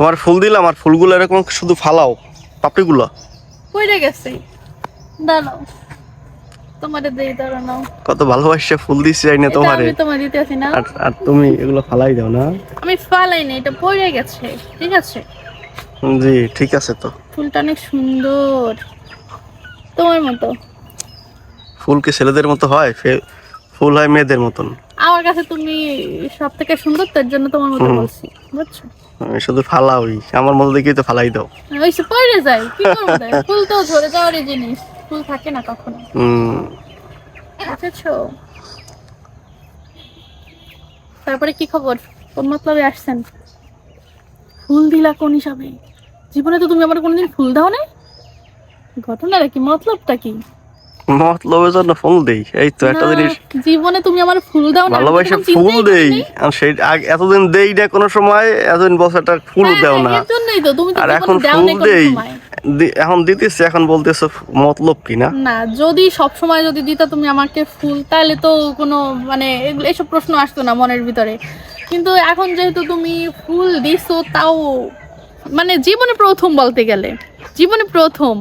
তোমার ফুল দিলাম আর ফুলগুলো এরকম শুধু ফালাও পাপড়িগুলো। পড়ে গেছে। দাঁড়াও। তোমারে দেই দাঁড়াও কত ভালোবাসে ফুল দিছি আইনে এটা তোমারে। আমি তোমার দিতে আছি না। আর তুমি এগুলো ফালাই দাও না। আমি ফালাই না এটা পড়ে গেছে ঠিক আছে? জি ঠিক আছে তো। ফুলটা অনেক সুন্দর। তোমার মতো। ফুল কি ছেলেদের মতো হয়? ফুল হয় মেয়েদের মতন। আমার কাছে তুমি সব থেকে সুন্দর তার জন্য তোমার মতো বলছি বুঝছ? শুধু ফালাওই আমার মতো দেখি তো ফালাই দাও। ওই সে পড়ে যায় কি করব? ফুল তো ঝরে যাওয়ারই জিনিস ফুল থাকে না কখনো। হুম। বুঝেছ? তারপরে কি খবর? কোন মতলবে আসছেন? ফুল দিলা কোন হিসাবে? জীবনে তো তুমি আমার কোনোদিন ফুল দাও নাই ঘটনাটা কি মতলবটা কি? মতলবের জন্য ফুল দেই এই তো একটা জিনিস। জীবনে তুমি আমার ফুল দাও না ভালোবাসে ফুল দেই আর সেই এতদিন দেই না কোনো সময় এতদিন বছর একটা ফুল হ্যাঁ, দেও না। তো তুমি আর এখন ফুল দেই। এখন দিতেছে এখন বলতেছো মতলব কি না? না যদি সব সময় যদি দিতা তুমি আমাকে ফুল তাহলে তো কোনো মানে এসব প্রশ্ন আসতো না মনের ভিতরে। কিন্তু এখন যেহেতু তুমি ফুল দিছো তাও মানে জীবনে প্রথম বলতে গেলে জীবনে প্রথম।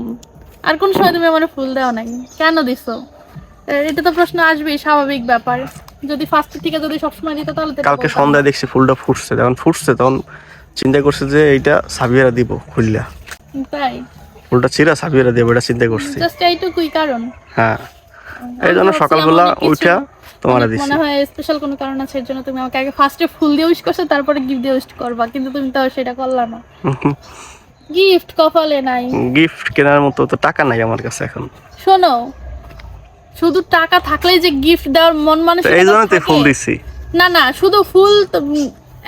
আর কোন সময় তুমি আমার ফুল দেওয়া নাই? কেন দিছো? এটা তো প্রশ্ন আসবেই স্বাভাবিক ব্যাপার। যদি ফার্স্ট থেকে যদি সবসময় দিত তাহলে কালকে সন্ধ্যায় দেখছি ফুলটা ফুটছে। যখন ফুটছে তখন চিন্তা করছে যে এইটা সাবিয়ারা দিব খুললা। তাই? ফুলটা চিরা সাবিয়ারা দিব এটা চিন্তা করছি। জাস্ট এইটুকুই কারণ। হ্যাঁ। এই জন্য সকালবেলা উঠা তোমার দিছি। মনে হয় স্পেশাল কোনো কারণ আছে এর জন্য তুমি আমাকে আগে ফার্স্টে ফুল দিয়ে উইশ করছ তারপরে গিফট দিয়ে উইশ করবা। কিন্তু তুমি তো সেটা করলা না। গিফট কপালে নাই। গিফট কেনার মতো তো টাকা নাই আমার কাছে এখন। শোনো শুধু টাকা থাকলেই যে গিফট দেওয়ার মন মানে এই জন্য তো ফুল দিছি। না না শুধু ফুল তো,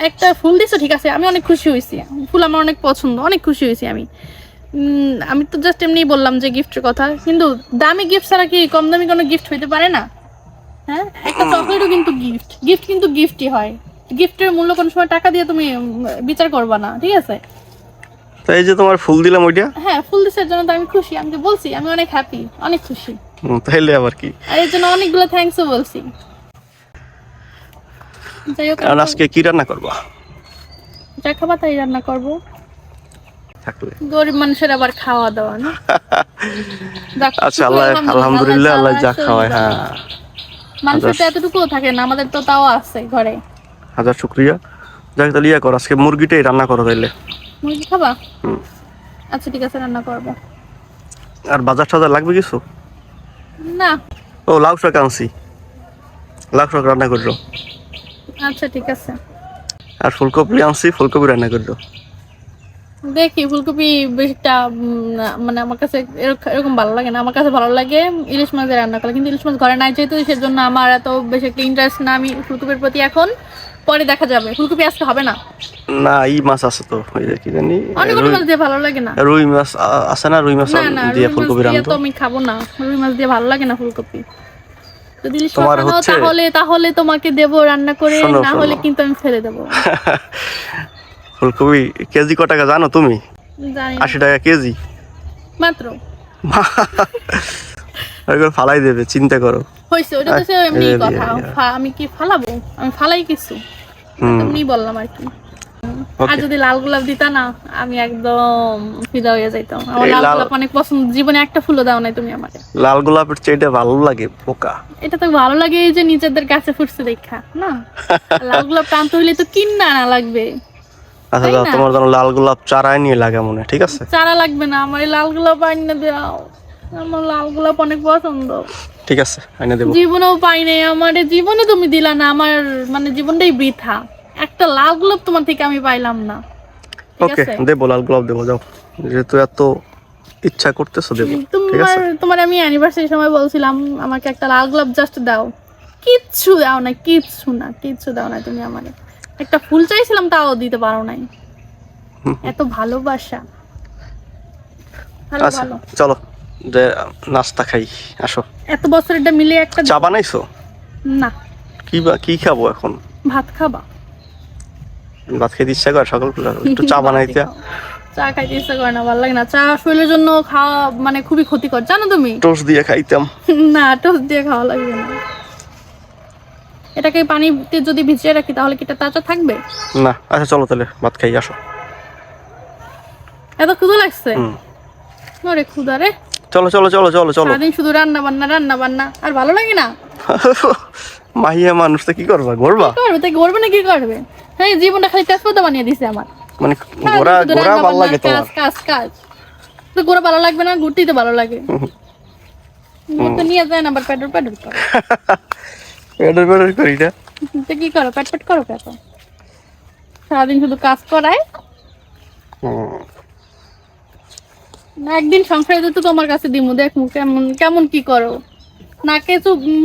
একটা ফুল দিছো ঠিক আছে আমি অনেক খুশি হয়েছি। ফুল আমার অনেক পছন্দ অনেক খুশি হয়েছি আমি। আমি তো জাস্ট এমনি বললাম যে গিফটের কথা কিন্তু দামি গিফট ছাড়া কি কম দামি কোনো গিফট হইতে পারে না? হ্যাঁ একটা চকলেটও কিন্তু গিফট গিফট কিন্তু গিফটই হয়। গিফটের মূল্য কোনো সময় টাকা দিয়ে তুমি বিচার করবা না ঠিক আছে? তো এই যে তোমার ফুল দিলাম ওইটা? হ্যাঁ ফুল জন্য তো আমি খুশি। আমি তো বলছি আমি অনেক হ্যাপি অনেক খুশি। তাইলে আবার কি? আর এর জন্য অনেকগুলো থ্যাঙ্কসও বলছি। যাই হোক আজকে কি রান্না করবা? যা খাবা তাই রান্না করব। থাকলে। গরিব মানুষের আবার খাওয়া দাওয়া না? আচ্ছা আল্লাহ আলহামদুলিল্লাহ আল্লাহ যা খাওয়ায় হ্যাঁ। মানুষের তো এতটুকুও থাকে না আমাদের তো তাও আছে ঘরে। হাজার শুক্রিয়া। যাক তাহলে ইয়া করো আজকে মুরগিটাই রান্না করো তাইলে। মুরগি খাবা? আচ্ছা ঠিক আছে রান্না করব। আর বাজার টাজার লাগবে কিছু? না। ও লাউ শাক আনছি। লাউ শাক রান্না করল আচ্ছা ঠিক আছে। আর ফুলকপি আনছি ফুলকপি রান্না করল দেখি ফুলকপি বেশটা মানে আমার কাছে এরক- এরকম ভালো লাগে না। আমার কাছে ভালো লাগে ইলিশ মাছের রান্না করা। কিন্তু ইলিশ মাছ ঘরে নাই যেহেতু সেজন্য আমার এত বেশি একটা ইন্টারেস্ট না আমি ফুলকপির প্রতি এখন। পরে দেখা যাবে। ফুলকপি আজকে হবে না? না ই মাছ আছে তো ওই কি জানি অনেক অনেক রুই- মাছ দিয়ে ভালো লাগে না। রুই মাছ আছে না রুই মাছ দিয়ে ফুলকপি রান্না তো? আমি খাব না। রুই মাছ দিয়ে ভালো লাগে না ফুলকপি। যদি ইলিশ মাছ তোমার হচ্ছে- তাহলে তাহলে তোমাকে দেবো রান্না করে না হলে কিন্তু আমি ফেলে দেবো। ফুলকপি কেজি ক টাকা জানো তুমি? জানি না। আশি টাকা কেজি। মাত্র। ওইগুলো ফালাই দেবে চিন্তা করো। হয়েছে ওটা তো এমনি কথা। এই যে। ফা- আমি কি ফালাবো? আমি ফালাই কিছু। এমনি বললাম আর কি। আর যদি লাল গোলাপ দিতা না আমি একদম ফিদা হয়ে যাইতাম। আমার লাল গোলাপ অনেক পছন্দ জীবনে একটা ফুলও দাও নাই তুমি আমাকে লাল গোলাপের চেয়ে ভালো লাগে পোকা। এটা তো ভালো লাগে এই যে নিজেদের কাছে ফুটছে দেখা না? লাল গোলাপ টানতে হইলে তো কিন্না আনা লাগবে। আচ্ছা না? তোমার জন্য লাল গোলাপ চারাই নিয়ে লাগা মনে ঠিক আছে? চারা লাগবে না আমার লাল গোলাপ আইনে দাও। আমার লাল গোলাপ অনেক পছন্দ। ঠিক আছে আইনে দেবো। জীবনেও পাই নাই আমার জীবনে তুমি দিলা না আমার মানে জীবনটাই বৃথা। একটা লাল গোলাপ তোমার থেকে আমি পাইলাম না। ওকে দেবো লাল গোলাপ দেবো যাও। যেহেতু এত ইচ্ছা করতেছো দেবো। ঠিক তোমার আছে? তোমার আমি অ্যানিভার্সারি সময় বলছিলাম আমাকে একটা লাল গোলাপ জাস্ট দাও। কিচ্ছু দাও না কিচ্ছু না কিচ্ছু দাও না তুমি আমাকে একটা ফুল চাইছিলাম তাও দিতে পারো নাই। এত ভালোবাসা। ভালো আচ্ছা ভালো। চলো। যে নাস্তা খাই আসো। এত বছর এটা মিলে একটা চা বানাইছো? না। কি বা কি খাব এখন? ভাত খাবা? ভাত খেতে ইচ্ছা করে সকাল একটু চা বানাইতে চা খাইতে ইচ্ছা করে না ভালো লাগে না। চা শরীরের জন্য খাওয়া মানে খুবই ক্ষতিকর জানো তুমি? টোস্ট দিয়ে খাইতাম। না টোস্ট দিয়ে খাওয়া লাগবে না। এটাকে পানিতে যদি ভিজিয়ে রাখি তাহলে কি এটা তাজা থাকবে? না আচ্ছা চলো তাহলে ভাত খাই আসো। এত ক্ষুদা লাগছে। ওরে ক্ষুদা রে। চলো চলো চলো চলো চলো। সারাদিন শুধু রান্না বান্না রান্না বান্না। আর ভালো লাগে না? মাহিয়া মানুষ তো কি করবা? ঘুরবা? করবে? না কি করবে? হ্যাঁ জীবনটা খালি তেজপাতা বানিয়ে দিছে আমার। মানে ঘোরা ঘোরা ভালো লাগে তোমার? কাজ কাজ কাজ। তো ঘোরা ভালো লাগবে না ঘুরতেই তো ভালো লাগে। তো নিয়ে যায় না আবার করো। না। তো কি করো? পেট পেট করো কেন সারাদিন শুধু কাজ করায়? হুম। একদিন সংসারে তো তোমার কাছে দিমু দেখ কেমন কেমন কি করো। নাকে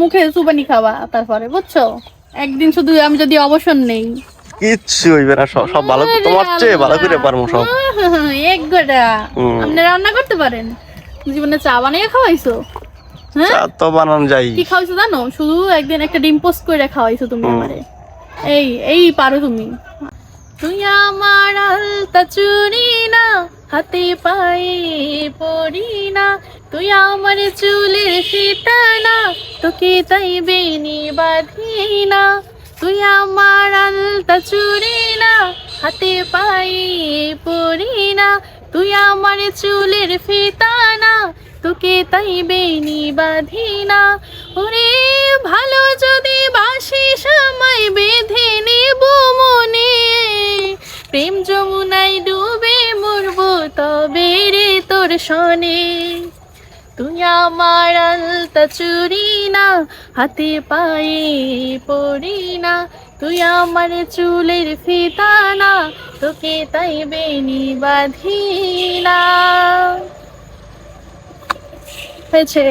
মুখে চুবানি খাওয়া তারপরে বুঝছ? একদিন শুধু আমি যদি অবসর নেই। কিচ্ছু হইবে না সব সব ভালো তোমার চেয়ে ভালো করে সব। এক গোটা। আপনি রান্না করতে পারেন? জীবনে চা বানিয়ে খাওয়াইছো? হ্যাঁ? চা তো বানান যাই। কি খাওয়াইছো জানো? শুধু একদিন একটা ডিম পোস্ট করে খাওয়াইছো তুমি আমারে। এই এই পারো তুমি। তুই আমার আলতা চুরি হাতে পায়ে পড়ি না। তুই আমার চুলের ফিতা না তোকে তাই বেনি বাঁধি না। তুই আমার আলতা চুরি না, হাতে পায়ে পড়ি না। তুই আমার চুলের ফিতানা, তোকে তাই বেনি বাঁধি না। ওরে ভালো যদি বাসি সময় রে তোর শনে তুই আমার আলতা চুরি না, হাতে পায়ে পড়ি না, তুই আমার চুলের ফিতা না তোকে তাই বেনি বাঁধি না। হয়েছে।